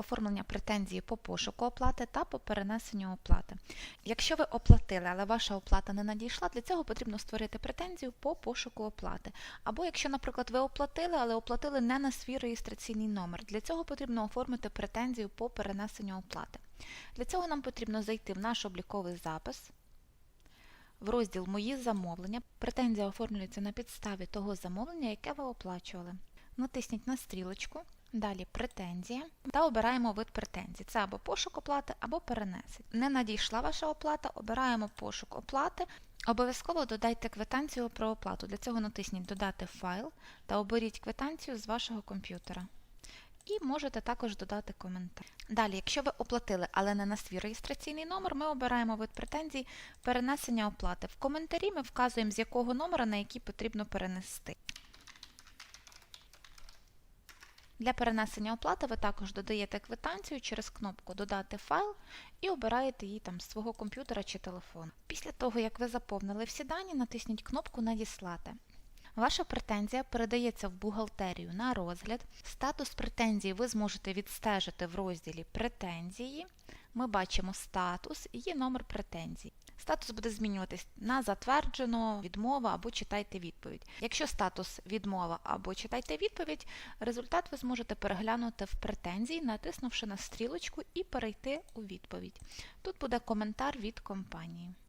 оформлення претензії по пошуку оплати та по перенесенню оплати. Якщо ви оплатили, але ваша оплата не надійшла, для цього потрібно створити претензію по пошуку оплати. Або якщо, наприклад, ви оплатили, але оплатили не на свій реєстраційний номер, для цього потрібно оформити претензію по перенесенню оплати. Для цього нам потрібно зайти в наш обліковий запис. В розділ Мої замовлення претензія оформлюється на підставі того замовлення, яке ви оплачували. Натисніть на стрілочку, далі претензія та обираємо вид претензій. Це або пошук оплати, або перенесення. Не надійшла ваша оплата, обираємо пошук оплати. Обов'язково додайте квитанцію про оплату. Для цього натисніть Додати файл та оберіть квитанцію з вашого комп'ютера. І можете також додати коментар. Далі, якщо ви оплатили, але не на свій реєстраційний номер, ми обираємо вид претензій перенесення оплати. В коментарі ми вказуємо, з якого номера на який потрібно перенести. Для перенесення оплати ви також додаєте квитанцію через кнопку Додати файл і обираєте її там з свого комп'ютера чи телефону. Після того, як ви заповнили всі дані, натисніть кнопку Надіслати. Ваша претензія передається в бухгалтерію на розгляд. Статус претензії ви зможете відстежити в розділі Претензії. Ми бачимо статус і є номер претензій. Статус буде змінюватись на затверджено, відмова або читайте відповідь. Якщо статус відмова або читайте відповідь, результат ви зможете переглянути в претензії, натиснувши на стрілочку і перейти у відповідь. Тут буде коментар від компанії.